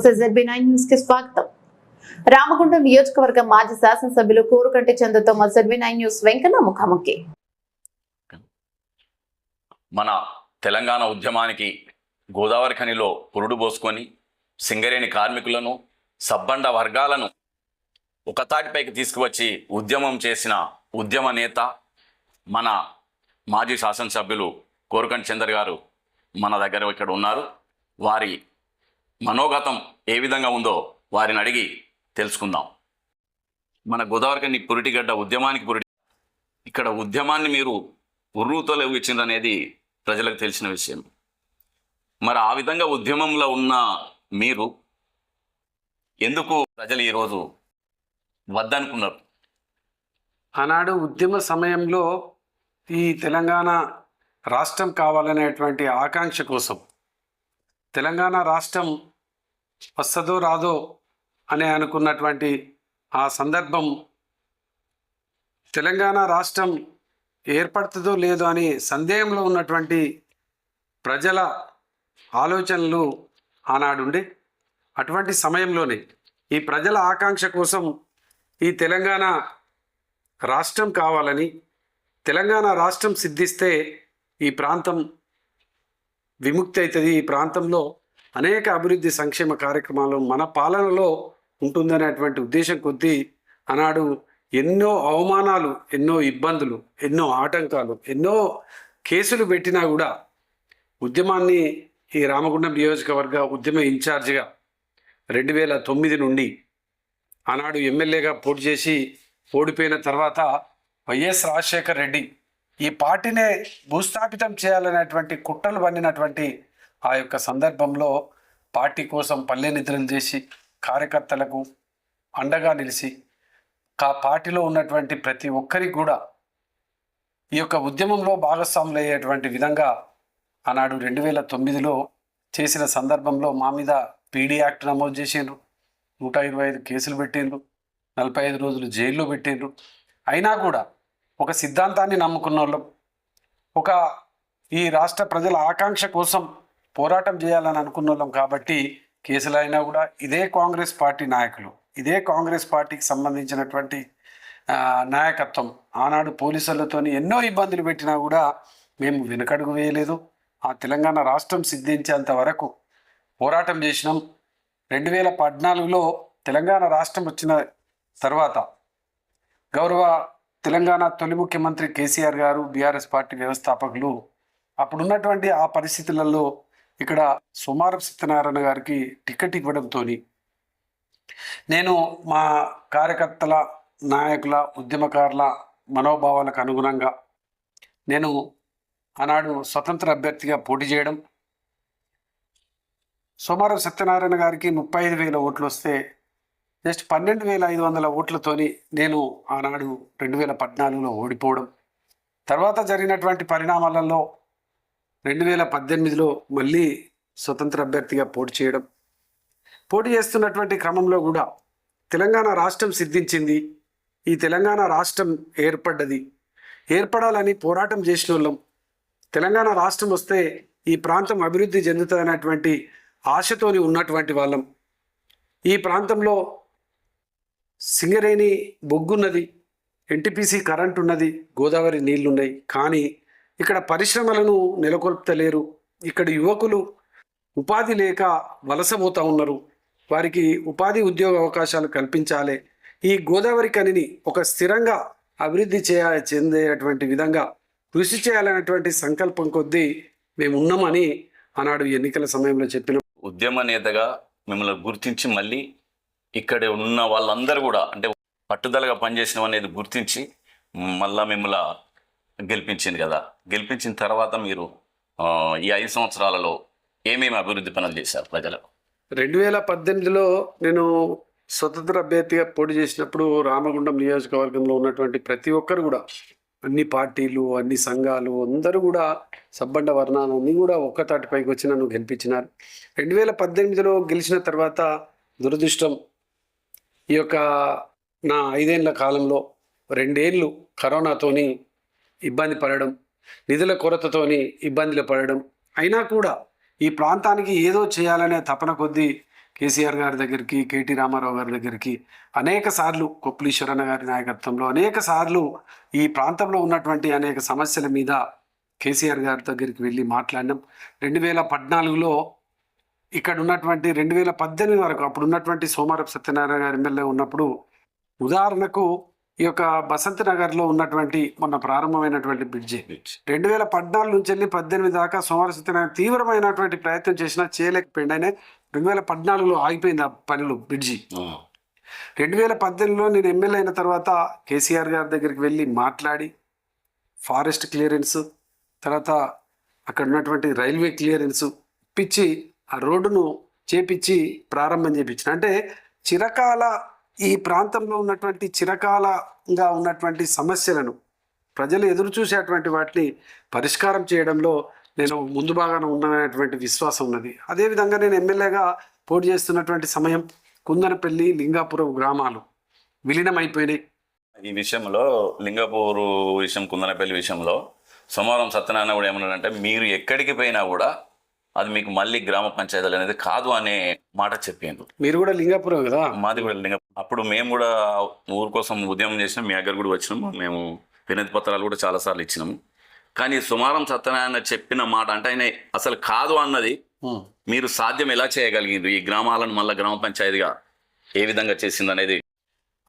నమస్తే ZB nine న్యూస్కి స్వాగతం. రామగుండం నియోజకవర్గ మాజీ శాసనసభ్యులు కోరుకంటి చంద్రతో మా జెడ్బీ నైన్ న్యూస్ వెంకన్న ముఖాముఖి. మన తెలంగాణ ఉద్యమానికి గోదావరి ఖనిలో పురుడు పోసుకొని సింగరేణి కార్మికులను సబ్బండ వర్గాలను ఒక తాటిపైకి తీసుకువచ్చి ఉద్యమం చేసిన ఉద్యమ నేత మన మాజీ శాసనసభ్యులు కోరుకంటి చందర్ గారు మన దగ్గర ఇక్కడ ఉన్నారు. వారి మనోగతం ఏ విధంగా ఉందో వారిని అడిగి తెలుసుకుందాం. మన గోదావరి పురిటిగడ్డ ఉద్యమానికి పురిటి ఇక్కడ ఉద్యమాన్ని మీరు ఉర్రూతో లేవిచ్చిందనేది ప్రజలకు తెలిసిన విషయం. మరి ఆ విధంగా ఉద్యమంలో ఉన్న మీరు ఎందుకు ప్రజలు ఈరోజు వద్దనుకున్నారు? ఆనాడు ఉద్యమ సమయంలో ఈ తెలంగాణ రాష్ట్రం కావాలనేటువంటి ఆకాంక్ష కోసం తెలంగాణ రాష్ట్రం వస్తుందో రాదో అని అనుకున్నటువంటి ఆ సందర్భం తెలంగాణ రాష్ట్రం ఏర్పడుతుందో లేదో అని సందేహంలో ఉన్నటువంటి ప్రజల ఆలోచనలు ఆనాడుండే. అటువంటి సమయంలోనే ఈ ప్రజల ఆకాంక్ష కోసం ఈ తెలంగాణ రాష్ట్రం కావాలని తెలంగాణ రాష్ట్రం సిద్ధిస్తే ఈ ప్రాంతం విముక్తి అవుతుంది. ఈ ప్రాంతంలో అనేక అభివృద్ధి సంక్షేమ కార్యక్రమాలు మన పాలనలో ఉంటుందనేటువంటి ఉద్దేశం కొద్దీ ఆనాడు ఎన్నో అవమానాలు ఎన్నో ఇబ్బందులు ఎన్నో ఆటంకాలు ఎన్నో కేసులు పెట్టినా కూడా ఉద్యమాన్ని ఈ రామగుండం నియోజకవర్గ ఉద్యమ ఇన్ఛార్జిగా రెండు వేల తొమ్మిది నుండి ఆనాడు ఎమ్మెల్యేగా పోటీ చేసి ఓడిపోయిన తర్వాత వైఎస్ రాజశేఖర్ రెడ్డి ఈ పార్టీనే భూస్థాపితం చేయాలనేటువంటి కుట్రలు పన్నినటువంటి ఆ యొక్క సందర్భంలో పార్టీ కోసం పల్లె నిద్రలు చేసి కార్యకర్తలకు అండగా నిలిచి ఆ పార్టీలో ఉన్నటువంటి ప్రతి ఒక్కరికి కూడా ఈ యొక్క ఉద్యమంలో భాగస్వాములు అయ్యేటువంటి విధంగా ఆనాడు రెండు వేల తొమ్మిదిలో చేసిన సందర్భంలో మా మీద పీడీ యాక్ట్ నమోదు చేసిండ్రు. నూట ఇరవై ఐదు కేసులు పెట్టిండ్రు. నలభై ఐదు రోజులు జైల్లో పెట్టిండ్రు. అయినా కూడా ఒక సిద్ధాంతాన్ని నమ్ముకున్న వాళ్ళం ఒక ఈ రాష్ట్ర ప్రజల ఆకాంక్ష కోసం పోరాటం చేయాలని అనుకున్న వాళ్ళం కాబట్టి కేసులు అయినా కూడా ఇదే కాంగ్రెస్ పార్టీ నాయకులు ఇదే కాంగ్రెస్ పార్టీకి సంబంధించినటువంటి నాయకత్వం ఆనాడు పోలీసులతో ఎన్నో ఇబ్బందులు పెట్టినా కూడా మేము వెనుకడుగు వేయలేదు. ఆ తెలంగాణ రాష్ట్రం సిద్ధించేంత వరకు పోరాటం చేసినాం. రెండు వేల పద్నాలుగులో తెలంగాణ రాష్ట్రం వచ్చిన తర్వాత గౌరవ తెలంగాణ తొలి ముఖ్యమంత్రి కేసీఆర్ గారు బీఆర్ఎస్ పార్టీ వ్యవస్థాపకులు అప్పుడున్నటువంటి ఆ పరిస్థితులలో ఇక్కడ సుమారం సత్యనారాయణ గారికి టికెట్ ఇవ్వడంతో నేను మా కార్యకర్తల నాయకుల ఉద్యమకారుల మనోభావాలకు అనుగుణంగా నేను ఆనాడు స్వతంత్ర అభ్యర్థిగా పోటీ చేయడం సోమారం సత్యనారాయణ గారికి ముప్పై ఐదు వేల ఓట్లు వస్తే జస్ట్ పన్నెండు వేల ఐదు వందల ఓట్లతోని నేను ఆనాడు రెండు వేల పద్నాలుగులో ఓడిపోవడం. తర్వాత జరిగినటువంటి పరిణామాలలో రెండు వేల పద్దెనిమిదిలో మళ్ళీ స్వతంత్ర అభ్యర్థిగా పోటీ చేయడం పోటీ చేస్తున్నటువంటి క్రమంలో కూడా తెలంగాణ రాష్ట్రం సిద్ధించింది. ఈ తెలంగాణ రాష్ట్రం ఏర్పడ్డది. ఏర్పడాలని పోరాటం చేసిన వాళ్ళం తెలంగాణ రాష్ట్రం వస్తే ఈ ప్రాంతం అభివృద్ధి చెందుతుందనేటువంటి ఆశతోని ఉన్నటువంటి వాళ్ళం. ఈ ప్రాంతంలో సింగరేణి బొగ్గున్నది ఎన్టీపీసీ కరెంట్ ఉన్నది గోదావరి నీళ్ళున్నాయి. కానీ ఇక్కడ పరిశ్రమలను నెలకొల్పలేరు. ఇక్కడ యువకులు ఉపాధి లేక వలసపోతూ ఉన్నారు. వారికి ఉపాధి ఉద్యోగ అవకాశాలు కల్పించాలి. ఈ గోదావరి కనిని ఒక స్థిరంగా అభివృద్ధి చేయ చెందేటువంటి విధంగా కృషి చేయాలనేటువంటి సంకల్పం కొద్దీ మేము ఉన్నామని ఆనాడు ఎన్నికల సమయంలో చెప్పిన. ఉద్యమ నేతగా మిమ్మల్ని గుర్తించి మళ్ళీ ఇక్కడ ఉన్న వాళ్ళందరూ కూడా అంటే పట్టుదలగా పనిచేసిన అనేది గుర్తించి మళ్ళా మిమ్మల్ని గెలిపించింది కదా. గెలిపించిన తర్వాత మీరు ఈ ఐదు సంవత్సరాలలో ఏమేమి అభివృద్ధి పనులు చేశారు ప్రజలకు? రెండు వేల పద్దెనిమిదిలో నేను స్వతంత్ర అభ్యర్థిగా పోటీ చేసినప్పుడు రామగుండం నియోజకవర్గంలో ఉన్నటువంటి ప్రతి ఒక్కరు కూడా అన్ని పార్టీలు అన్ని సంఘాలు అందరూ కూడా సబ్బండ వర్ణాలన్నీ కూడా ఒక్కతాటిపైకి వచ్చి నన్ను గెలిపించినారు. రెండు వేల పద్దెనిమిదిలో గెలిచిన తర్వాత దురదృష్టం ఈ యొక్క నా ఐదేళ్ళ కాలంలో రెండేళ్ళు కరోనాతోని ఇబ్బంది పడడం నిధుల కొరతతోని ఇబ్బందులు పడడం. అయినా కూడా ఈ ప్రాంతానికి ఏదో చేయాలనే తపన కొద్దీ కేసీఆర్ గారి దగ్గరికి కేటీ రామారావు గారి దగ్గరికి అనేక సార్లు కొప్పులీశ్వరన్న గారి నాయకత్వంలో అనేక సార్లు ఈ ప్రాంతంలో ఉన్నటువంటి అనేక సమస్యల మీద కేసీఆర్ గారి దగ్గరికి వెళ్ళి మాట్లాడినాం. రెండు వేల పద్నాలుగులో ఇక్కడ ఉన్నటువంటి రెండు వేల పద్దెనిమిది వరకు అప్పుడు ఉన్నటువంటి సోమారపు సత్యనారాయణ గారి ఎమ్మెల్యే ఉన్నప్పుడు ఉదాహరణకు ఈ యొక్క బసంత్ నగర్లో ఉన్నటువంటి మొన్న ప్రారంభమైనటువంటి బ్రిడ్జి. రెండు వేల పద్నాలుగు నుంచి వెళ్ళి పద్దెనిమిది దాకా సోమవారం సత్యనారాయణ తీవ్రమైనటువంటి ప్రయత్నం చేసినా చేయలేకపోయింది ఆయన రెండు వేల పద్నాలుగులో ఆగిపోయింది ఆ పనులు బ్రిడ్జి. రెండు వేల పద్దెనిమిదిలో నేను ఎమ్మెల్యే అయిన తర్వాత కేసీఆర్ గారి దగ్గరికి వెళ్ళి మాట్లాడి ఫారెస్ట్ క్లియరెన్స్ తర్వాత అక్కడ ఉన్నటువంటి రైల్వే క్లియరెన్స్ ఇప్పించి ఆ రోడ్డును చేపించి ప్రారంభం చేపించిన. అంటే చిరకాల ఈ ప్రాంతంలో ఉన్నటువంటి చిరకాలంగా ఉన్నటువంటి సమస్యలను ప్రజలు ఎదురు చూసేటువంటి వాటిని పరిష్కారం చేయడంలో నేను ముందు భాగాన ఉన్నటువంటి విశ్వాసం ఉన్నది. అదేవిధంగా నేను ఎమ్మెల్యేగా పోటీ చేస్తున్నటువంటి సమయం కుందనపల్లి లింగాపురం గ్రామాలు విలీనం అయిపోయినాయి ఈ విషయంలో లింగపూరు విషయం కుందనపల్లి విషయంలో సోమవారం సత్యనారాయణ కూడా ఏమన్నాడంటే మీరు ఎక్కడికి పోయినా కూడా అది మీకు మళ్ళీ గ్రామ పంచాయతీలు అనేది కాదు అనే మాట చెప్పిండ్రు. మీరు కూడా లింగాపురం కదా? మాది కూడా లింగ అప్పుడు మేము కూడా ఊరు కోసం ఉద్యమం చేసినాం మీ దగ్గర కూడా వచ్చినాము మేము వినతి పత్రాలు కూడా చాలాసార్లు ఇచ్చినాము. కానీ సుమారం సత్యనారాయణ చెప్పిన మాట అంటే ఆయన అసలు కాదు అన్నది మీరు సాధ్యం ఎలా చేయగలిగిండ్రు? ఈ గ్రామాలను మళ్ళీ గ్రామ పంచాయతీగా ఏ విధంగా చేసింది అనేది?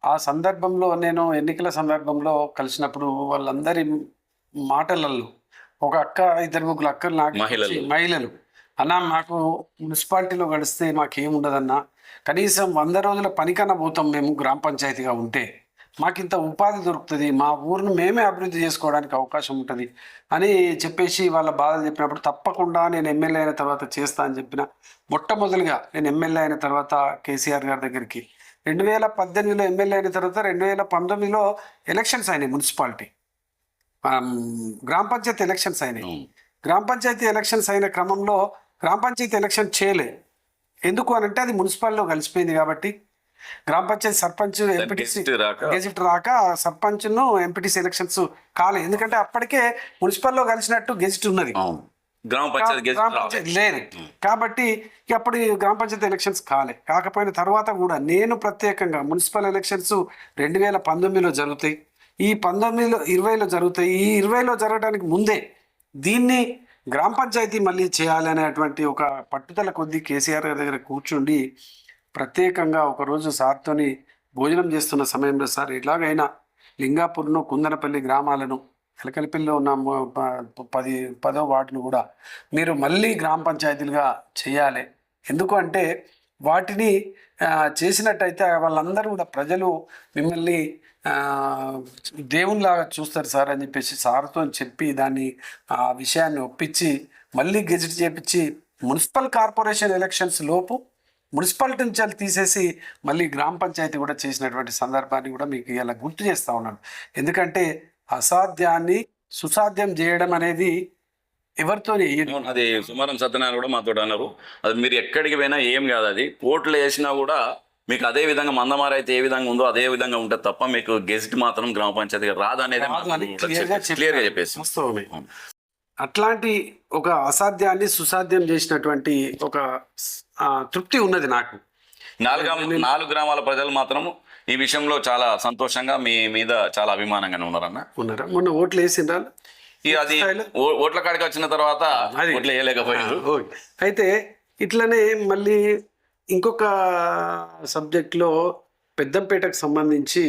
ఆ సందర్భంలో నేను ఎన్నికల సందర్భంలో కలిసినప్పుడు వాళ్ళందరి మాటలలో ఒక అక్క ఇద్దరు ముగ్గురు అక్కలు నాకు మహిళలు. అన్న మాకు మున్సిపాలిటీలో గడిస్తే మాకేముండదన్నా? కనీసం వంద రోజుల పనికన్నా పోతాం మేము గ్రామ పంచాయతీగా ఉంటే. మాకు ఇంత ఉపాధి దొరుకుతుంది మా ఊరిని మేమే అభివృద్ధి చేసుకోవడానికి అవకాశం ఉంటుంది అని చెప్పేసి వాళ్ళ బాధలు చెప్పినప్పుడు తప్పకుండా నేను ఎమ్మెల్యే అయిన తర్వాత చేస్తా అని చెప్పిన. మొట్టమొదటిగా నేను ఎమ్మెల్యే అయిన తర్వాత కేసీఆర్ గారి దగ్గరికి. రెండు వేల పద్దెనిమిదిలో ఎమ్మెల్యే అయిన తర్వాత రెండు వేల పంతొమ్మిదిలో ఎలక్షన్స్ అయినాయి మున్సిపాలిటీ. గ్రామ పంచాయతీ ఎలక్షన్స్ అయినాయి. గ్రామ పంచాయతీ ఎలక్షన్స్ అయిన క్రమంలో గ్రామ పంచాయతీ ఎలక్షన్ చేయలే. ఎందుకు అని అంటే అది మున్సిపాలిటీలో కలిసిపోయింది కాబట్టి. గ్రామ పంచాయతీ సర్పంచ్ ఎంపీటీసీ గెజిట్ రాక సర్పంచ్ను ఎంపీటీసీ ఎలక్షన్స్ కాలే. ఎందుకంటే అప్పటికే మున్సిపల్లో కలిసినట్టు గెజిట్ ఉన్నది. గ్రామ పంచాయతీ లేదు కాబట్టి అప్పుడు గ్రామ పంచాయతీ ఎలక్షన్స్ కాలే. కాకపోయిన తర్వాత కూడా నేను ప్రత్యేకంగా మున్సిపల్ ఎలక్షన్స్ రెండు వేల పంతొమ్మిదిలో జరుగుతాయి. ఈ పంతొమ్మిదిలో ఇరవైలో జరుగుతాయి. ఈ ఇరవైలో జరగడానికి ముందే దీన్ని గ్రామ పంచాయతీ మళ్ళీ చేయాలనేటువంటి ఒక పట్టుదల కొద్దీ కేసీఆర్ గారి దగ్గర కూర్చుండి ప్రత్యేకంగా ఒకరోజు సార్తోని భోజనం చేస్తున్న సమయంలో సార్ ఎలాగైనా లింగాపూర్ను కుందనపల్లి గ్రామాలను ఎలకలపల్లిలో ఉన్న ప- పది పదో వార్డును కూడా మీరు మళ్ళీ గ్రామ పంచాయతీలుగా చేయాలి. ఎందుకు అంటే వాటిని చేసినట్టయితే వాళ్ళందరూ కూడా ప్రజలు మిమ్మల్ని దేవునిలాగా చూస్తారు సార్ అని చెప్పేసి సార్తో చెప్పి దాన్ని ఆ విషయాన్ని ఒప్పించి మళ్ళీ గెజిట్ చేపించి మున్సిపల్ కార్పొరేషన్ ఎలక్షన్స్ లోపు మున్సిపాలిటీ నుంచి వాళ్ళు తీసేసి మళ్ళీ గ్రామ పంచాయతీ కూడా చేసినటువంటి సందర్భాన్ని కూడా మీకు ఇలా గుర్తు చేస్తా ఉన్నాను. ఎందుకంటే అసాధ్యాన్ని సుసాధ్యం చేయడం అనేది ఎవరితోని అది సుమారం సత్యనారాయణ కూడా మాతో అన్నారు. అది మీరు ఎక్కడికి పోయినా ఏం కాదు అది. కోట్లు వేసినా కూడా మీకు అదే విధంగా మందమార అయితే ఏ విధంగా ఉందో అదే విధంగా ఉంటుంది తప్ప మీకు గెజిట్ మాత్రం గ్రామ పంచాయతీ రాదు అనేది క్లియర్గా చెప్పేసి. అట్లాంటి ఒక అసాధ్యాన్ని సుసాధ్యం చేసినటువంటి ఒక తృప్తి ఉన్నది నాకు. నాలుగు నాలుగు గ్రామాల ప్రజలు మాత్రం ఈ విషయంలో చాలా సంతోషంగా మీ మీద చాలా అభిమానంగానే ఉన్నారన్న. ఉన్నారా? మొన్న ఓట్లు వేసిండ్రా? అది ఓట్ల కాడికి వచ్చిన తర్వాత. ఓట్లు వేయలేకపోయారు. అయితే ఇట్లనే మళ్ళీ ఇంకొక సబ్జెక్ట్లో పెద్దంపేటకు సంబంధించి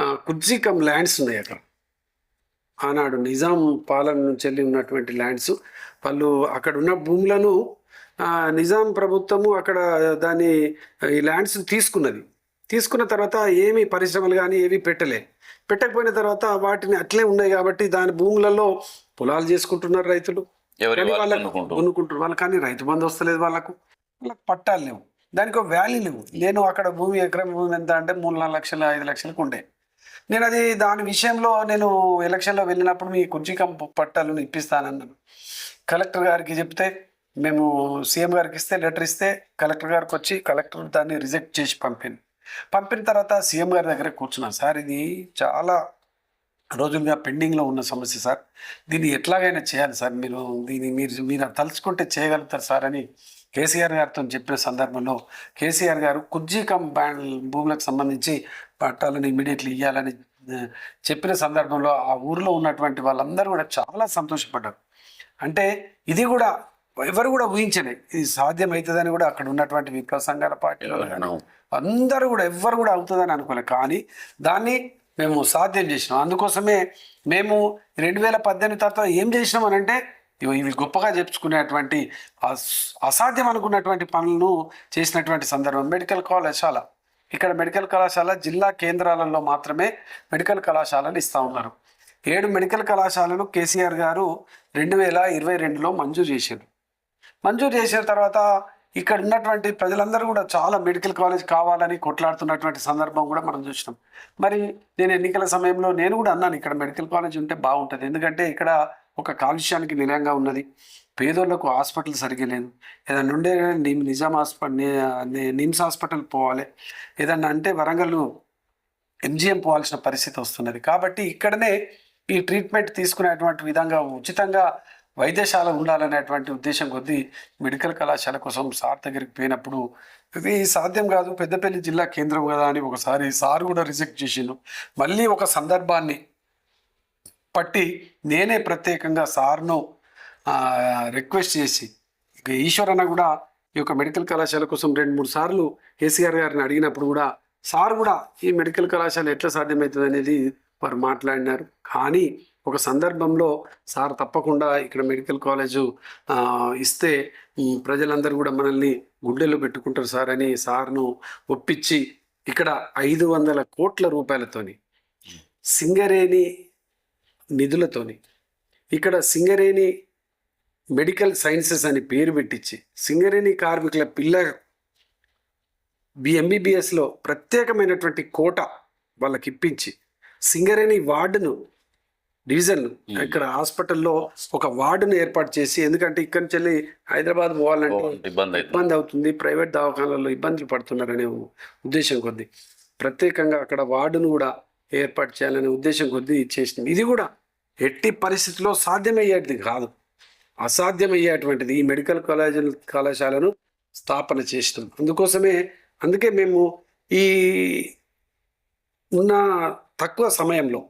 కుర్జీకం ల్యాండ్స్ ఉన్నాయి అక్కడ. ఆనాడు నిజాం పాలన నుంచి వెళ్ళి ఉన్నటువంటి ల్యాండ్స్. వాళ్ళు అక్కడ ఉన్న భూములను నిజాం ప్రభుత్వము అక్కడ దాన్ని ఈ ల్యాండ్స్ తీసుకున్నది. తీసుకున్న తర్వాత ఏమి పరిశ్రమలు కానీ ఏవి పెట్టలే. పెట్టకపోయిన తర్వాత వాటిని అట్లే ఉన్నాయి కాబట్టి దాని భూములలో పొలాలు చేసుకుంటున్నారు రైతులు. వాళ్ళకు కొనుక్కుంటూ. కొనుక్కుంటారు. వాళ్ళు కానీ రైతు బంధు వస్తలేదు వాళ్ళకు. వాళ్ళకి పట్టాలు లేవు. దానికి ఒక వాల్యూ లేవు. నేను అక్కడ భూమి ఎకరం భూమి ఎంత అంటే మూడు నాలుగు లక్షలు ఐదు లక్షలకు ఉండే. నేను అది దాని విషయంలో నేను ఎలక్షన్లో వెళ్ళినప్పుడు మీ కుర్చీకం పట్టాలను ఇప్పిస్తానన్నాను. కలెక్టర్ గారికి చెప్తే మేము సీఎం గారికి ఇస్తే లెటర్ ఇస్తే కలెక్టర్ గారికి వచ్చి కలెక్టర్ దాన్ని రిజెక్ట్ చేసి పంపింది పంపిన తర్వాత సీఎం గారి దగ్గర కూర్చున్నాను. సార్ ఇది చాలా రోజులుగా పెండింగ్లో ఉన్న సమస్య సార్. దీన్ని ఎట్లాగైనా చేయాలి సార్. మీరు దీన్ని మీరు మీరు తలుచుకుంటే చేయగలుగుతారు సార్ అని కేసీఆర్ గారితో చెప్పిన సందర్భంలో కేసీఆర్ గారు కుర్జీ కమ్ బ్యాండ్ భూములకు సంబంధించి పట్టాలను ఇమీడియట్లీ ఇవ్వాలని చెప్పిన సందర్భంలో ఆ ఊరిలో ఉన్నటువంటి వాళ్ళందరూ కూడా చాలా సంతోషపడ్డారు. అంటే ఇది కూడా ఎవరు కూడా ఊహించలే ఇది సాధ్యమవుతుందని కూడా అక్కడ ఉన్నటువంటి విప్లవ సంఘాల పార్టీలో అందరూ కూడా ఎవ్వరు కూడా అవుతుందని అనుకోలే. కానీ దాన్ని మేము సాధ్యం చేసినాం. అందుకోసమే మేము రెండు వేల పద్దెనిమిది తర్వాత ఏం చేసినాం అని అంటే ఇవి ఇవి గొప్పగా చెప్పుకునేటువంటి అసాధ్యం అనుకున్నటువంటి పనులను చేసినటువంటి సందర్భం మెడికల్ కళాశాల. ఇక్కడ మెడికల్ కళాశాల జిల్లా కేంద్రాలలో మాత్రమే మెడికల్ కళాశాలలు ఇస్తూ ఉన్నారు. ఏడు మెడికల్ కళాశాలను కేసీఆర్ గారు రెండు వేల ఇరవై రెండులో మంజూరు చేశారు. మంజూరు చేసిన తర్వాత ఇక్కడ ఉన్నటువంటి ప్రజలందరూ కూడా చాలా మెడికల్ కాలేజ్ కావాలని కొట్లాడుతున్నటువంటి సందర్భం కూడా మనం చూసినాం. మరి నేను ఎన్నికల సమయంలో నేను కూడా అన్నాను ఇక్కడ మెడికల్ కాలేజ్ ఉంటే బాగుంటుంది. ఎందుకంటే ఇక్కడ ఒక కాలుష్యానికి నిలయంగా ఉన్నది. పేదోళ్ళకు హాస్పిటల్ సరిగ్గా లేదు. ఏదన్నా ఉండే నిమ్ నిజాం హాస్పిటల్ నిమ్స్ హాస్పిటల్ పోవాలి. ఏదన్నా అంటే వరంగల్ ఎంజిఎం పోవాల్సిన పరిస్థితి వస్తున్నది. కాబట్టి ఇక్కడనే ఈ ట్రీట్మెంట్ తీసుకునేటువంటి విధంగా ఉచితంగా వైద్యశాల ఉండాలనేటువంటి ఉద్దేశం కొద్దీ మెడికల్ కళాశాల కోసం సార్ దగ్గరికి పోయినప్పుడు ఇది సాధ్యం కాదు పెద్దపల్లి జిల్లా కేంద్రం కదా అని ఒకసారి సార్ కూడా రిజెక్ట్ చేసిండు. మళ్ళీ ఒక సందర్భాన్ని పట్టి నేనే ప్రత్యేకంగా సార్ను రిక్వెస్ట్ చేసి ఈశ్వర్ ఈశ్వరన్న కూడా ఈ యొక్క మెడికల్ కళాశాల కోసం రెండు మూడు సార్లు కేసీఆర్ గారిని అడిగినప్పుడు కూడా సార్ కూడా ఈ మెడికల్ కళాశాల ఎట్లా సాధ్యమవుతుంది అనేది వారు మాట్లాడినారు. కానీ ఒక సందర్భంలో సార్ తప్పకుండా ఇక్కడ మెడికల్ కాలేజు ఇస్తే ప్రజలందరూ కూడా మనల్ని గుండెల్లో పెట్టుకుంటారు సార్ అని సార్ను ఒప్పించి ఇక్కడ ఐదు వందల కోట్ల రూపాయలతోని సింగరేణి నిధులతోని. ఇక్కడ సింగరేణి మెడికల్ సైన్సెస్ అని పేరు పెట్టించి సింగరేణి కార్మికుల పిల్ల బిఎంబీబీఎస్లో ప్రత్యేకమైనటువంటి కోట వాళ్ళకి ఇప్పించి సింగరేణి వార్డును డివిజన్ ఇక్కడ హాస్పిటల్లో ఒక వార్డును ఏర్పాటు చేసి ఎందుకంటే ఇక్కడి నుంచి వెళ్ళి హైదరాబాద్ పోవాలంటే ఇబ్బంది అవుతుంది. ఇబ్బంది అవుతుంది. ప్రైవేట్ దవాఖానాల్లో ఇబ్బందులు పడుతున్నారనే ఉద్దేశం కొద్దీ. ప్రత్యేకంగా అక్కడ వార్డును కూడా ఏర్పాటు చేయాలనే ఉద్దేశం కొద్దీ చేసింది. ఇది కూడా ఎట్టి పరిస్థితుల్లో సాధ్యమయ్యేది కాదు. అసాధ్యమయ్యేటువంటిది ఈ మెడికల్ కాలేజ్ కళాశాలను స్థాపన చేసినాం. అందుకోసమే అందుకే మేము ఈ ఉన్న తక్కువ సమయంలో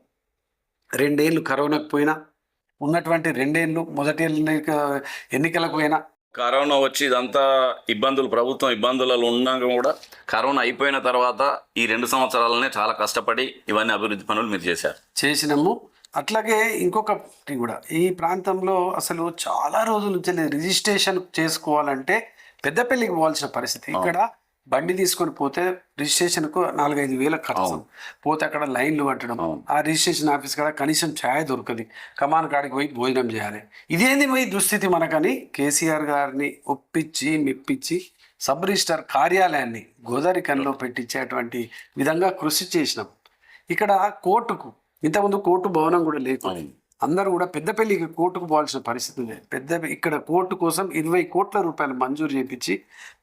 రెండేళ్ళు కరోనాకు పోయినా ఉన్నటువంటి రెండేళ్ళు మొదటి ఎన్నిక ఎన్నికలకు పోయినా కరోనా వచ్చి ఇదంతా ఇబ్బందులు ప్రభుత్వం ఇబ్బందులలో ఉన్నా కూడా కరోనా అయిపోయిన తర్వాత ఈ రెండు సంవత్సరాలనే చాలా కష్టపడి ఇవన్నీ అభివృద్ధి పనులు మీరు చేశారు. చేసినాము. అట్లాగే ఇంకొకటి కూడా ఈ ప్రాంతంలో అసలు చాలా రోజుల నుంచి రిజిస్ట్రేషన్ చేసుకోవాలంటే పెద్దపల్లికి పోవాల్సిన పరిస్థితి. ఇక్కడ బండి తీసుకొని పోతే రిజిస్ట్రేషన్కు నాలుగైదు వేల ఖర్చు. పోతే అక్కడ లైన్లు కట్టడం. ఆ రిజిస్ట్రేషన్ ఆఫీస్ కాడ కనీసం ఛాయ్ దొరకదు. కమాన్ కాడికి పోయి భోజనం చేయాలి. ఇదేంది పోయి దుస్థితి మనకని? కేసీఆర్ గారిని ఒప్పించి మెప్పించి సబ్ రిజిస్టర్ కార్యాలయాన్ని గోదావరికన్లో పెట్టించేటువంటి విధంగా కృషి చేసినాం. ఇక్కడ కోర్టుకు ఇంతకుముందు కోర్టు భవనం కూడా లేకుండా అందరూ కూడా పెద్దపల్లికి కోర్టుకు పోవాల్సిన పరిస్థితి ఉంది. పెద్ద ఇక్కడ కోర్టు కోసం ఇరవై కోట్ల రూపాయలు మంజూరు చేయించి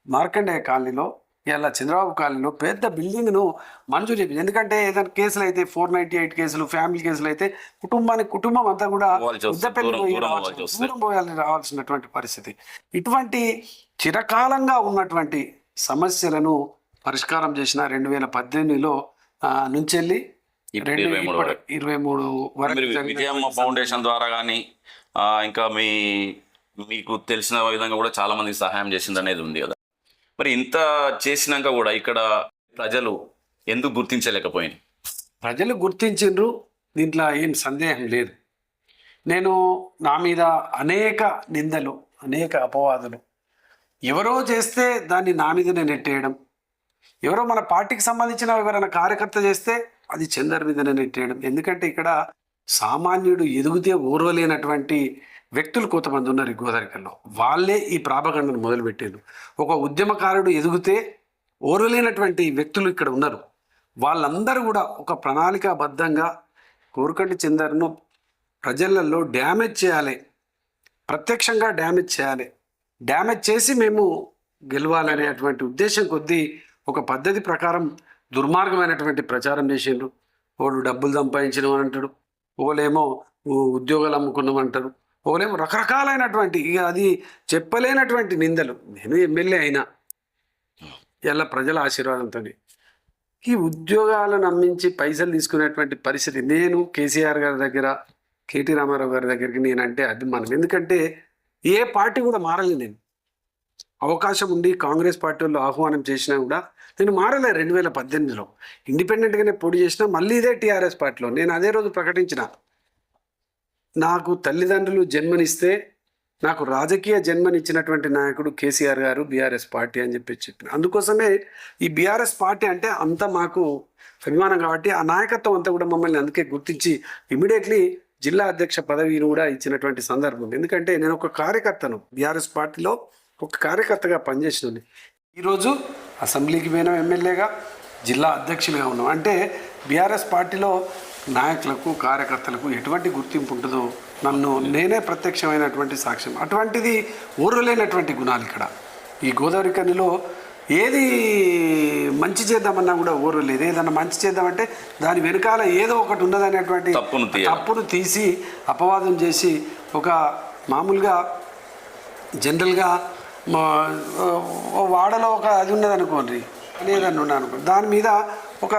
మార్కండేయ కాలనీలో ఇలా చంద్రబాబు కాలనీలో పెద్ద బిల్డింగ్ను మంజూరు చేయించి ఎందుకంటే ఏదైనా కేసులు అయితే ఫోర్ నైన్టీ ఎయిట్ కేసులు ఫ్యామిలీ కేసులు అయితే కుటుంబానికి కుటుంబం అంతా కూడా. పెద్దపల్లి దూరం- పోయి దూరం రావాల్సి పోవాల్సి వస్తుంది. దూరం పోయాలి రావాల్సినటువంటి పరిస్థితి. ఇటువంటి చిరకాలంగా ఉన్నటువంటి సమస్యలను పరిష్కారం చేసిన రెండు వేల పద్దెనిమిదిలో నుంచి వెళ్ళి ఇరవై మూడు. ఇరవై మూడు విజయమ్మ ఫౌండేషన్ ద్వారా కానీ ఇంకా మీ మీకు తెలిసిన విధంగా కూడా చాలా మందికి సహాయం చేసింది అనేది ఉంది కదా. మరి ఇంత చేసినాక కూడా ఇక్కడ ప్రజలు ఎందుకు గుర్తించలేకపోయింది ప్రజలు గుర్తించిండ్రు దీంట్లో ఏం సందేహం లేదు. నేను నా మీద అనేక నిందలు అనేక అపవాదులు. ఎవరో చేస్తే దాన్ని నా మీదనే నెట్టేయడం. ఎవరో మన పార్టీకి సంబంధించిన ఎవరైనా కార్యకర్త చేస్తే అది చందర్ మీదనే నెట్టేయడం. ఎందుకంటే ఇక్కడ సామాన్యుడు ఎదుగుతే ఓర్వలేనటువంటి వ్యక్తులు కొంతమంది ఉన్నారు ఈ గోదావరికల్లో వాళ్ళే ఈ ప్రాభగండను మొదలుపెట్టారు ఒక ఉద్యమకారుడు ఎదుగుతే ఓర్వలేనటువంటి వ్యక్తులు ఇక్కడ ఉన్నారు. వాళ్ళందరూ కూడా ఒక ప్రణాళికాబద్ధంగా కోరుకంటి చందర్ను ప్రజలలో డ్యామేజ్ చేయాలి. ప్రత్యక్షంగా డ్యామేజ్ చేయాలి. డ్యామేజ్ చేసి మేము గెలవాలనేటువంటి ఉద్దేశం కొద్దీ ఒక పద్ధతి ప్రకారం దుర్మార్గమైనటువంటి ప్రచారం చేసిండ్రు. వాళ్ళు డబ్బులు సంపాదించడం అని అంటాడు. ఓలేమో ఉద్యోగాలు అమ్ముకున్నాం అంటారు. ఒకనేమో రకరకాలైనటువంటి ఇక అది చెప్పలేనటువంటి నిందలు. నేను ఎమ్మెల్యే అయినా. ఇలా ప్రజల ఆశీర్వాదంతో. ఈ ఉద్యోగాలను అమ్మించి పైసలు తీసుకునేటువంటి పరిస్థితి నేను కేసీఆర్ గారి దగ్గర కేటీ రామారావు గారి దగ్గరికి నేనంటే అభిమానం ఎందుకంటే ఏ పార్టీ కూడా మారలేదు నేను. అవకాశం ఉండి కాంగ్రెస్ పార్టీ వాళ్ళు ఆహ్వానం చేసినా కూడా నేను మారలే రెండు వేల పద్దెనిమిదిలో. ఇండిపెండెంట్గానే పోటీ చేసినా మళ్ళీ ఇదే టీఆర్ఎస్ పార్టీలో. నేను అదే రోజు ప్రకటించిన. నాకు తల్లిదండ్రులు జన్మనిస్తే నాకు రాజకీయ జన్మనిచ్చినటువంటి నాయకుడు కేసీఆర్ గారు బీఆర్ఎస్ పార్టీ అని చెప్పి చెప్పిన. అందుకోసమే ఈ బీఆర్ఎస్ పార్టీ అంటే అంత మాకు అభిమానం కాబట్టి ఆ నాయకత్వం అంతా కూడా మమ్మల్ని అందుకే గుర్తించి ఇమీడియట్లీ జిల్లా అధ్యక్ష పదవిని కూడా ఇచ్చినటువంటి సందర్భం. ఎందుకంటే నేను ఒక కార్యకర్తను. బీఆర్ఎస్ పార్టీలో ఒక కార్యకర్తగా పనిచేసినది ఈరోజు అసెంబ్లీకి పోయిన ఎమ్మెల్యేగా జిల్లా అధ్యక్షులుగా ఉన్నాం. అంటే బీఆర్ఎస్ పార్టీలో నాయకులకు కార్యకర్తలకు ఎటువంటి గుర్తింపు ఉంటుందో నన్ను నేనే ప్రత్యక్షమైనటువంటి సాక్ష్యం. అటువంటిది ఊరలేనటువంటి గుణాలు ఇక్కడ. ఈ గోదావరి కనిలో ఏది మంచి చేద్దామన్నా కూడా ఊరలేదు ఏదన్నా మంచి చేద్దామంటే దాని వెనకాల ఏదో ఒకటి ఉన్నదనేటువంటి. తప్పును తీసి అపవాదం చేసి ఒక మామూలుగా జనరల్గా మా వాడలో ఒక అది ఉన్నదనుకోండి లేదని ఉన్నాను అనుకో దాని మీద ఒక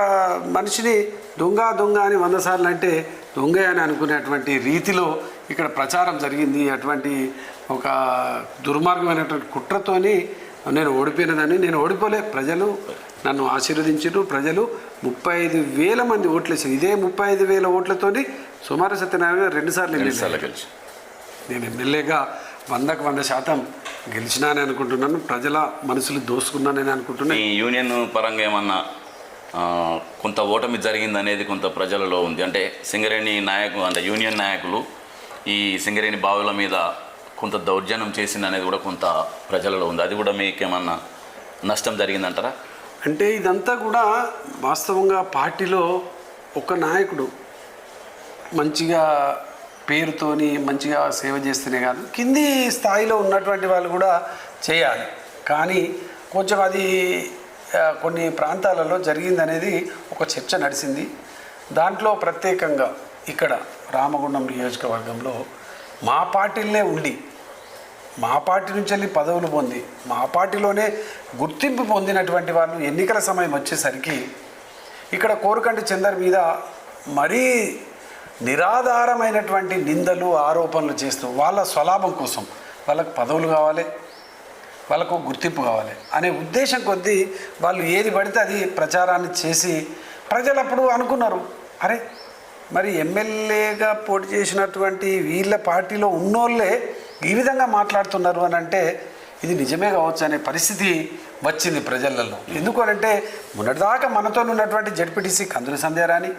మనిషిని దొంగ దొంగ అని వంద సార్లు అంటే దొంగ అని అనుకునేటువంటి రీతిలో ఇక్కడ ప్రచారం జరిగింది. అటువంటి ఒక దుర్మార్గమైనటువంటి కుట్రతోని నేను ఓడిపోయినదని నేను ఓడిపోలే. ప్రజలు నన్ను ఆశీర్వదించారు ప్రజలు ముప్పై ఐదు వేల మంది ఓట్లేసారు ఇదే ముప్పై ఐదు వేల ఓట్లతోని సుమారు సత్యనారాయణ రెండుసార్లు నేను ఎమ్మెల్యేగా వందకు వంద శాతం గెలిచినానని అనుకుంటున్నాను ప్రజల మనసులు దోసుకున్నానని అనుకుంటున్నాను ఈ యూనియన్ పరంగా ఏమన్నా కొంత ఓటమి జరిగిందనేది కొంత ప్రజలలో ఉంది. అంటే సింగరేణి నాయకులు అంటే యూనియన్ నాయకులు ఈ సింగరేణి బావుల మీద కొంత దౌర్జన్యం చేసింది అనేది కూడా కొంత ప్రజలలో ఉంది. అది కూడా మీకు ఏమన్నా నష్టం జరిగిందంటారా? అంటే ఇదంతా కూడా వాస్తవంగా పార్టీలో ఒక నాయకుడు మంచిగా పేరుతోని మంచిగా సేవ చేస్తేనే కాదు కింది స్థాయిలో ఉన్నటువంటి వాళ్ళు కూడా చేయాలి. కానీ కొంచెం అది కొన్ని ప్రాంతాలలో జరిగిందనేది ఒక చర్చ నడిచింది దాంట్లో ప్రత్యేకంగా ఇక్కడ రామగుండం నియోజకవర్గంలో మా పార్టీలనే ఉండి మా పార్టీ నుంచి వెళ్ళి పదవులు పొంది మా పార్టీలోనే గుర్తింపు పొందినటువంటి వాళ్ళు ఎన్నికల సమయం వచ్చేసరికి ఇక్కడ కోరుకంటి చందర్ మీద మరీ నిరాధారమైనటువంటి నిందలు ఆరోపణలు చేస్తూ వాళ్ళ స్వలాభం కోసం వాళ్ళకు పదవులు కావాలి వాళ్ళకు గుర్తింపు కావాలి అనే ఉద్దేశం కొద్దీ వాళ్ళు ఏది పడితే అది ప్రచారాన్ని చేసి ప్రజలు అప్పుడు అనుకున్నారు. అరే మరి ఎమ్మెల్యేగా పోటీ చేసినటువంటి వీళ్ళ పార్టీలో ఉన్నోళ్ళే ఈ విధంగా మాట్లాడుతున్నారు అని అంటే ఇది నిజమే కావచ్చు అనే పరిస్థితి వచ్చింది ప్రజలలో. ఎందుకు అని అంటే మొన్నటిదాకా మనతో ఉన్నటువంటి జడ్పీటీసీ కందుల సంధ్యారాణి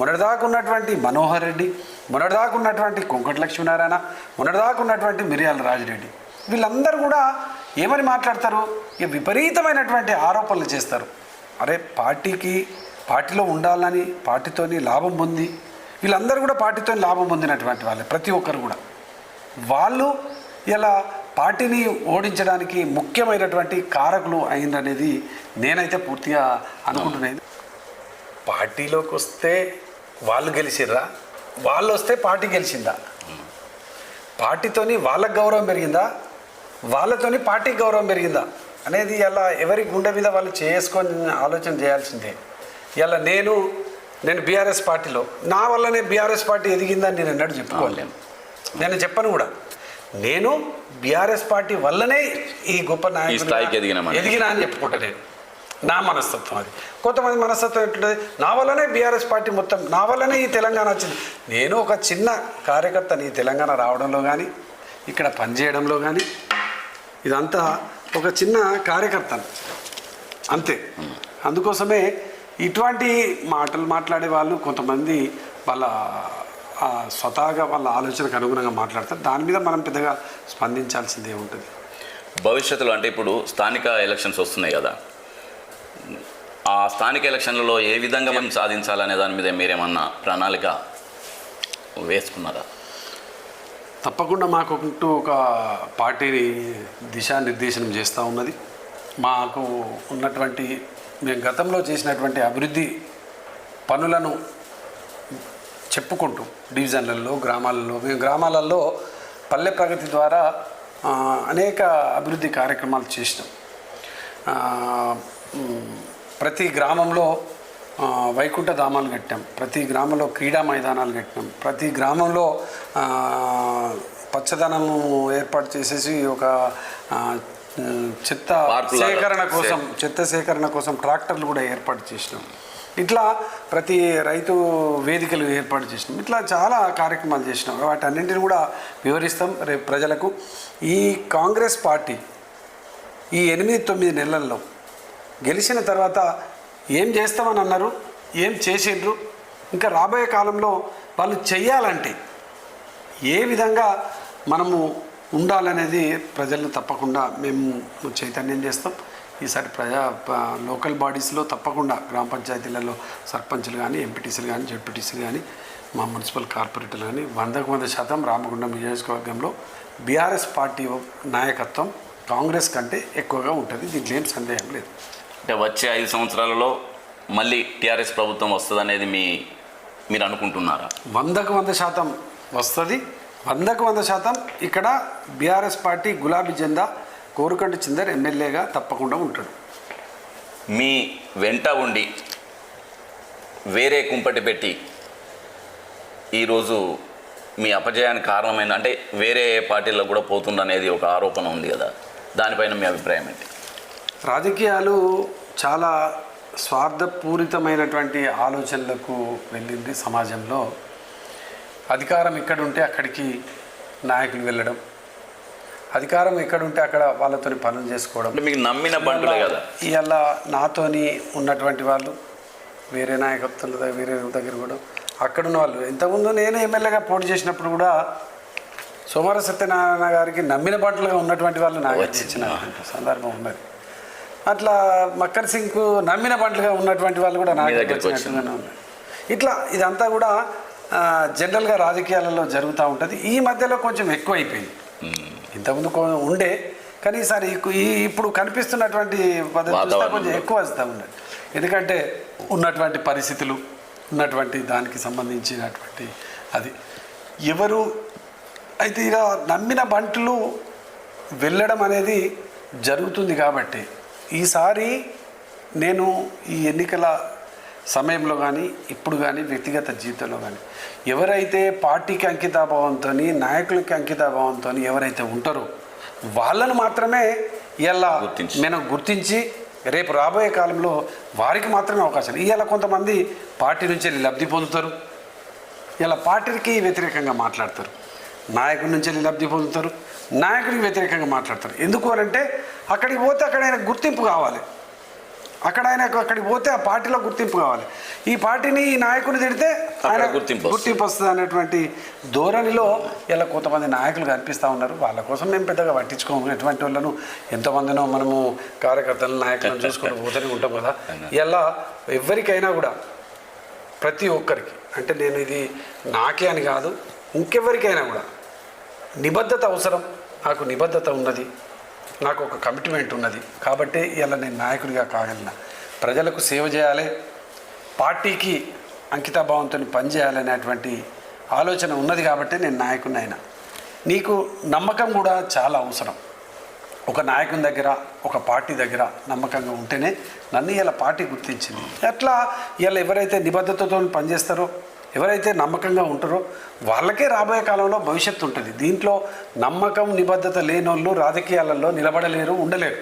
మొన్నటిదాకా ఉన్నటువంటి మనోహర్ రెడ్డి మొన్నటిదాకా ఉన్నటువంటి కొంకట లక్ష్మీనారాయణ మొన్నటిదాకా ఉన్నటువంటి మిరియాల రాజిరెడ్డి. వీళ్ళందరూ కూడా ఏమని మాట్లాడతారు? ఇక విపరీతమైనటువంటి ఆరోపణలు చేస్తారు. అరే పార్టీకి పార్టీలో ఉండాలని పార్టీతోని లాభం పొంది వీళ్ళందరూ కూడా పార్టీతో లాభం పొందినటువంటి వాళ్ళే ప్రతి ఒక్కరు కూడా. వాళ్ళు ఇలా పార్టీని ఓడించడానికి ముఖ్యమైనటువంటి కారకులు అయిందనేది నేనైతే పూర్తిగా అనుకుంటున్నాను. పార్టీలోకి వస్తే వాళ్ళు గెలిచిర్రా? వాళ్ళు వస్తే పార్టీ గెలిచిందా? పార్టీతోని వాళ్ళకి గౌరవం పెరిగిందా? వాళ్ళతోని పార్టీకి గౌరవం పెరిగిందా? అనేది ఇలా ఎవరి గుండె మీద వాళ్ళు చేసుకొని ఆలోచన చేయాల్సిందే. ఇలా నేను నేను బీఆర్ఎస్ పార్టీలో నా వల్లనే బీఆర్ఎస్ పార్టీ ఎదిగిందని నేను ఎన్నడూ చెప్పుకోలేను. నేను చెప్పను కూడా. నేను బీఆర్ఎస్ పార్టీ వల్లనే ఈ గొప్ప ఎదిగినామని. ఎదిగినా అని చెప్పుకుంటా నేను నా మనస్తత్వం అది. కొంతమంది మనస్తత్వం ఎట్లుంటుంది నా వల్లనే బీఆర్ఎస్ పార్టీ మొత్తం నా వల్లనే ఈ తెలంగాణ వచ్చింది. నేను ఒక చిన్న కార్యకర్తని ఈ తెలంగాణ రావడంలో కానీ ఇక్కడ పనిచేయడంలో కానీ ఇదంతా ఒక చిన్న కార్యకర్తను. అంతే. అందుకోసమే ఇటువంటి మాటలు మాట్లాడే వాళ్ళు కొంతమంది వాళ్ళ స్వతహాగా వాళ్ళ ఆలోచనకు అనుగుణంగా మాట్లాడతారు. దాని మీద మనం పెద్దగా స్పందించాల్సిందే ఉంటుంది. భవిష్యత్తులో అంటే ఇప్పుడు స్థానిక ఎలక్షన్స్ వస్తున్నాయి కదా. ఆ స్థానిక ఎలక్షన్లలో ఏ విధంగా మనం సాధించాలనే దాని మీద మీరేమన్నా ప్రణాళిక వేసుకున్నారా? తప్పకుండా మాకు ఒక పార్టీని దిశానిర్దేశనం చేస్తూ ఉన్నది. మాకు ఉన్నటువంటి మేము గతంలో చేసినటువంటి అభివృద్ధి పనులను చెప్పుకుంటూ డివిజన్లలో గ్రామాలలో మేము గ్రామాలలో పల్లె ప్రగతి ద్వారా అనేక అభివృద్ధి కార్యక్రమాలు చేసినాం. ప్రతి గ్రామంలో వైకుంఠ ధామాలు కట్టాం. ప్రతి గ్రామంలో క్రీడా మైదానాలు కట్టినాం. ప్రతి గ్రామంలో పచ్చదనము ఏర్పాటు చేసేసి ఒక చెత్త. సేకరణ కోసం చెత్త సేకరణ కోసం ట్రాక్టర్లు కూడా ఏర్పాటు చేసినాం. ఇట్లా ప్రతి రైతు వేదికలు ఏర్పాటు చేసినాం. ఇట్లా చాలా కార్యక్రమాలు చేసినాం. వాటన్నింటిని కూడా వివరిస్తాం రేపు ప్రజలకు. ఈ కాంగ్రెస్ పార్టీ ఈ ఎనిమిది తొమ్మిది నెలల్లో గెలిచిన తర్వాత ఏం చేస్తామని అన్నారు ఏం చేసిండ్రు? ఇంకా రాబోయే కాలంలో వాళ్ళు చెయ్యాలంటే ఏ విధంగా మనము ఉండాలనేది ప్రజలను తప్పకుండా మేము చైతన్యం చేస్తాం. ఈసారి ప్రజా లోకల్ బాడీస్లో తప్పకుండా గ్రామ పంచాయతీలలో సర్పంచ్లు కానీ ఎంపీటీసీలు కానీ జడ్పీటీసీలు కానీ మా మున్సిపల్ కార్పొరేటర్లు కానీ వందకు వంద శాతం రామగుండం నియోజకవర్గంలో బీఆర్ఎస్ పార్టీ నాయకత్వం కాంగ్రెస్ కంటే ఎక్కువగా ఉంటుంది. దీంట్లో ఏం సందేహం లేదు. అంటే వచ్చే ఐదు సంవత్సరాలలో మళ్ళీ టీఆర్ఎస్ ప్రభుత్వం వస్తుందనేది మీ మీరు అనుకుంటున్నారా? వందకు వంద శాతం వస్తుంది. వందకు వంద శాతం ఇక్కడ బీఆర్ఎస్ పార్టీ గులాబీ జెండా కోరుకంటి చిందర్ ఎమ్మెల్యేగా తప్పకుండా ఉంటాడు. మీ వెంట ఉండి వేరే కుంపటి పెట్టి ఈరోజు మీ అపజయానికి కారణమైన అంటే వేరే పార్టీల్లో కూడా పోతుందనేది ఒక ఆరోపణ ఉంది కదా. దానిపైన మీ అభిప్రాయం ఏంటి? రాజకీయాలు చాలా స్వార్థపూరితమైనటువంటి ఆలోచనలకు వెళ్ళింది సమాజంలో. అధికారం ఎక్కడుంటే అక్కడికి నాయకులు వెళ్ళడం. అధికారం ఎక్కడుంటే అక్కడ వాళ్ళతోని పనులు చేసుకోవడం. మీకు నమ్మిన బంటులే కదా? ఇవాళ నాతోని ఉన్నటువంటి వాళ్ళు వేరే నాయకత్వాల దగ్గర వేరే దగ్గర కూడా అక్కడున్న వాళ్ళు. ఇంతకుముందు నేను ఎమ్మెల్యేగా పోటీ చేసినప్పుడు కూడా సోమవార సత్యనారాయణ గారికి నమ్మిన బట్టలుగా ఉన్నటువంటి వాళ్ళు నాకు. ఇచ్చిన సందర్భం ఉన్నది. అట్లా మక్కర్ సింగ్కు నమ్మిన బండ్లుగా ఉన్నటువంటి వాళ్ళు కూడా నాకు వచ్చినట్టుగానే ఉన్నారు ఇట్లా ఇదంతా కూడా జనరల్గా రాజకీయాలలో జరుగుతూ ఉంటుంది. ఈ మధ్యలో కొంచెం ఎక్కువ అయిపోయింది ఇంతకుముందు ఉండే కానీ ఈసారి ఈ- ఇప్పుడు కనిపిస్తున్నటువంటి పద్ధతి కొంచెం. ఎక్కువ వస్తూ ఉన్నది ఎందుకంటే ఉన్నటువంటి పరిస్థితులు ఉన్నటువంటి దానికి సంబంధించినటువంటి అది. ఎవరు అయితే ఇక నమ్మిన బంటులు వెళ్ళడం అనేది జరుగుతుంది కాబట్టి ఈసారి నేను ఈ ఎన్నికల సమయంలో కానీ ఇప్పుడు కానీ వ్యక్తిగత జీవితంలో కానీ ఎవరైతే పార్టీకి అంకితాభావంతో నాయకులకి అంకితాభావంతో ఎవరైతే ఉంటారో వాళ్ళను మాత్రమే ఇలా గుర్తించి. మనం గుర్తించి రేపు రాబోయే కాలంలో వారికి మాత్రమే అవకాశం. ఇవాళ కొంతమంది పార్టీ నుంచి లబ్ధి పొందుతారు. ఇలా పార్టీకి వ్యతిరేకంగా మాట్లాడతారు. నాయకుడి నుంచి వెళ్ళి లబ్ధి పొందుతారు నాయకుడికి వ్యతిరేకంగా మాట్లాడతారు. ఎందుకు అంటే అక్కడికి పోతే అక్కడ ఆయన గుర్తింపు కావాలి. అక్కడ ఆయనకు అక్కడికి పోతే ఆ పార్టీలో గుర్తింపు కావాలి. ఈ పార్టీని ఈ నాయకుని తిడితే ఆయన గుర్తింపు. గుర్తింపు వస్తుంది అనేటువంటి ధోరణిలో ఇలా కొంతమంది నాయకులు కనిపిస్తూ ఉన్నారు. వాళ్ళ కోసం మేము పెద్దగా పట్టించుకోము. ఎటువంటి వాళ్ళను ఎంతమందినో మనము కార్యకర్తలు నాయకులను చూసుకుంటూ పోతూనే ఉంటాం కదా. ఇలా ఎవరికైనా కూడా ప్రతి ఒక్కరికి అంటే నేను ఇది నాకే అని కాదు ఇంకెవరికైనా కూడా నిబద్ధత అవసరం. నాకు నిబద్ధత ఉన్నది. నాకు ఒక కమిట్మెంట్ ఉన్నది. కాబట్టి ఇలా నేను నాయకుడిగా కాగలను ప్రజలకు సేవ చేయాలి. పార్టీకి అంకితాభావంతో పనిచేయాలనేటువంటి ఆలోచన ఉన్నది కాబట్టి నేను నాయకుని అయినా నీకు నమ్మకం కూడా చాలా అవసరం. ఒక నాయకుని దగ్గర ఒక పార్టీ దగ్గర నమ్మకంగా ఉంటేనే నన్ను ఇలా పార్టీ గుర్తించింది. అట్లా ఇలా ఎవరైతే నిబద్ధతతో పనిచేస్తారో ఎవరైతే నమ్మకంగా ఉంటారో వాళ్ళకే రాబోయే కాలంలో భవిష్యత్తు ఉంటుంది. దీంట్లో నమ్మకం నిబద్ధత లేని వాళ్ళు రాజకీయాలలో నిలబడలేరు ఉండలేరు.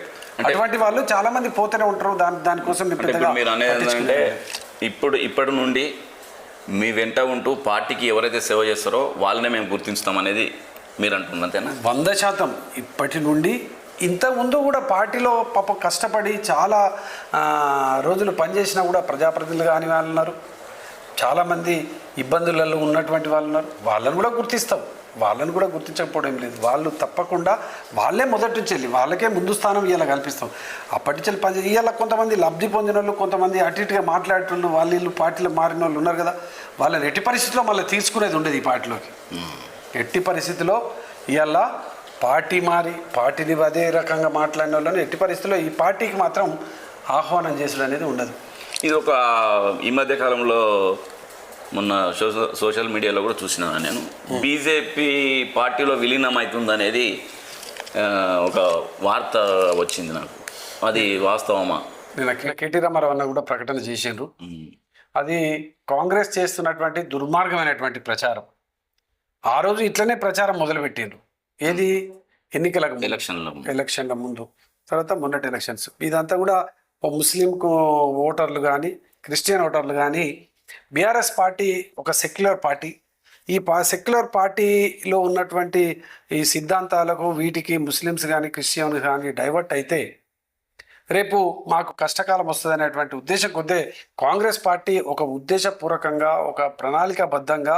అటువంటి వాళ్ళు చాలా మంది పోతూనే ఉంటారు. దాని దానికోసం మీరు అనేది. ఇప్పుడు ఇప్పటి నుండి మీ వెంట ఉంటూ పార్టీకి ఎవరైతే సేవ చేస్తారో వాళ్ళనే మేము గుర్తించుతాం అనేది మీరు అంటున్నారు అంతేనా? వంద శాతం. ఇప్పటి నుండి ఇంతకుముందు కూడా పార్టీలో పాప కష్టపడి చాలా రోజులు పనిచేసినా కూడా ప్రజాప్రతినిధులు కాని వాళ్ళు ఉన్నారు. చాలామంది ఇబ్బందులలో ఉన్నటువంటి వాళ్ళు ఉన్నారు. వాళ్ళని కూడా గుర్తిస్తాం. వాళ్ళని కూడా గుర్తించకపోవడం లేదు. వాళ్ళు తప్పకుండా వాళ్ళే మొదటి నుంచి వెళ్ళి వాళ్ళకే ముందు స్థానం ఇవాళ కల్పిస్తాం. అప్పటి నుంచి పని ఇవాళ కొంతమంది లబ్ధి పొందిన వాళ్ళు కొంతమంది అటు ఇటుగా మాట్లాడేటోళ్ళు వాళ్ళు వీళ్ళు పార్టీలో మారిన వాళ్ళు ఉన్నారు కదా. వాళ్ళని ఎట్టి పరిస్థితిలో మళ్ళీ తీసుకునేది ఉండేది ఈ పార్టీలోకి. ఎట్టి పరిస్థితిలో ఇవాళ పార్టీ మారి పార్టీని అదే రకంగా మాట్లాడిన వాళ్ళని ఎట్టి పరిస్థితిలో ఈ పార్టీకి మాత్రం ఆహ్వానం చేసుడు అనేది ఉండదు. ఇది ఒక ఈ మధ్య కాలంలో మొన్న సోషల్ సోషల్ మీడియాలో కూడా చూసినాను నేను. బీజేపీ పార్టీలో విలీనం అవుతుందనేది ఒక వార్త వచ్చింది నాకు. అది వాస్తవమా? నిన్న కేటీ రామారావు అన్న కూడా ప్రకటన చేసిండ్రు. అది కాంగ్రెస్ చేస్తున్నటువంటి దుర్మార్గమైనటువంటి ప్రచారం. ఆ రోజు ఇట్లనే ప్రచారం మొదలుపెట్టిండ్రు. ఏది? ఎన్నికలకు ముందు. ఎలక్షన్లో ఎలక్షన్ల ముందు. తర్వాత మొన్నటి ఎలక్షన్స్. ఇదంతా కూడా ముస్లిం ఓటర్లు కానీ క్రిస్టియన్ ఓటర్లు కానీ బీఆర్ఎస్ పార్టీ ఒక సెక్యులర్ పార్టీ. ఈ పా సెక్యులర్ పార్టీలో ఉన్నటువంటి ఈ సిద్ధాంతాలకు వీటికి ముస్లిమ్స్ కానీ క్రిస్టియన్ కానీ డైవర్ట్ అయితే రేపు మాకు కష్టకాలం వస్తుంది అనేటువంటి ఉద్దేశం కొద్దే కాంగ్రెస్ పార్టీ ఒక ఉద్దేశపూర్వకంగా ఒక ప్రణాళికాబద్ధంగా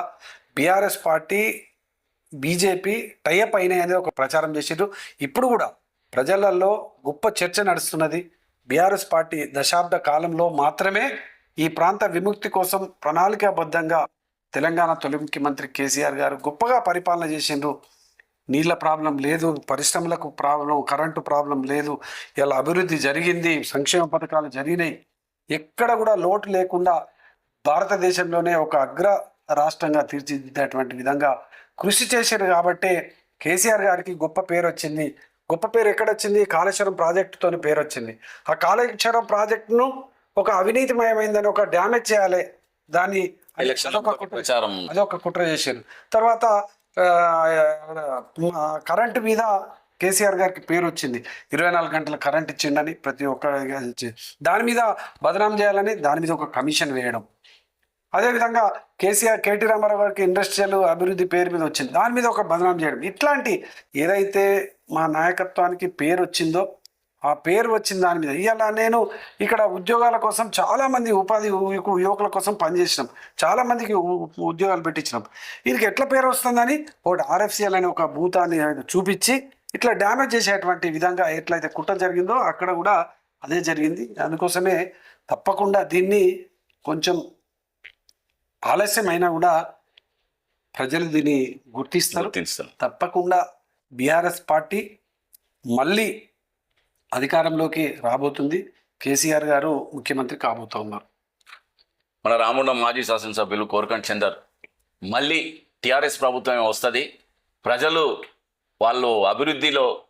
బీఆర్ఎస్ పార్టీ బీజేపీ టైఅప్ అయినాయి అనేది ఒక ప్రచారం చేసిండ్రు. ఇప్పుడు కూడా ప్రజలలో గొప్ప చర్చ నడుస్తున్నది. బీఆర్ఎస్ పార్టీ దశాబ్ద కాలంలో మాత్రమే ఈ ప్రాంత విముక్తి కోసం ప్రణాళికాబద్ధంగా తెలంగాణ తొలి ముఖ్యమంత్రి కేసీఆర్ గారు గొప్పగా పరిపాలన చేసిండ్రు. నీళ్ళ ప్రాబ్లం లేదు పరిశ్రమలకు ప్రాబ్లం కరెంటు ప్రాబ్లం లేదు ఇలా అభివృద్ధి జరిగింది సంక్షేమ పథకాలు జరిగినాయి. ఎక్కడ కూడా లోటు లేకుండా భారతదేశంలోనే ఒక అగ్ర రాష్ట్రంగా తీర్చిదిద్దేటువంటి విధంగా కృషి చేశారు కాబట్టే కేసీఆర్ గారికి గొప్ప పేరు వచ్చింది గొప్ప పేరు ఎక్కడ వచ్చింది కాళేశ్వరం ప్రాజెక్టుతోని పేరు వచ్చింది ఆ కాళేశ్వరం ప్రాజెక్టును ఒక అవినీతిమయమైందని ఒక డ్యామేజ్ చేయాలి. దాన్ని అదొక కుట్ర. చేశారు తర్వాత కరెంటు మీద కేసీఆర్ గారికి పేరు వచ్చింది ఇరవై నాలుగు గంటల కరెంట్ ఇచ్చిండని ప్రతి ఒక్క దాని మీద బదనాం చేయాలని దాని మీద ఒక కమిషన్ వేయడం. అదేవిధంగా కేసీఆర్ కేటీ రామారావు గారికి ఇండస్ట్రియల్ అభివృద్ధి పేరు మీద వచ్చింది. దాని మీద ఒక బదనాం చేయడం. ఇట్లాంటి ఏదైతే మా నాయకత్వానికి పేరు వచ్చిందో ఆ పేరు వచ్చిన దాని మీద ఇవాళ నేను ఇక్కడ ఉద్యోగాల కోసం చాలామంది ఉపాధి యువకుల కోసం పనిచేసినాం. చాలామందికి ఉ- ఉద్యోగాలు పెట్టించినాం. వీరికి ఎట్లా పేరు వస్తుందని ఒకటి ఆర్ఎఫ్సిఎల్ అనే ఒక భూతాన్ని చూపించి ఇట్లా డ్యామేజ్ చేసేటువంటి విధంగా ఎట్లయితే కుట్ర జరిగిందో అక్కడ కూడా అదే జరిగింది. అందుకోసమే తప్పకుండా దీన్ని కొంచెం ఆలస్యం అయినా కూడా ప్రజలు దీన్ని గుర్తిస్తారు. తప్పకుండా బీఆర్ఎస్ పార్టీ మళ్ళీ అధికారంలోకి రాబోతుంది. కేసీఆర్ గారు ముఖ్యమంత్రి కాబోతూ ఉన్నారు. మన రామగుండం మాజీ శాసనసభ్యులు కోరకంటి చందర్ మళ్ళీ టిఆర్ఎస్ ప్రభుత్వం వస్తుంది. ప్రజలు వాళ్ళు అభివృద్ధిలో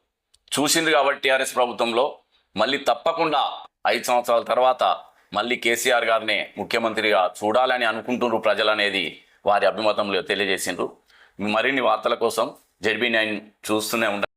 చూసింది కాబట్టి టిఆర్ఎస్ ప్రభుత్వంలో మళ్ళీ తప్పకుండా ఐదు సంవత్సరాల తర్వాత మళ్ళీ కేసీఆర్ గారినే ముఖ్యమంత్రిగా చూడాలని అనుకుంటున్నారు ప్రజలనేది వారి అభిమతంలో తెలియజేసిండ్రు. మరిన్ని వార్తల కోసం జెడ్బీ నైన్ చూస్తూనే ఉండాలి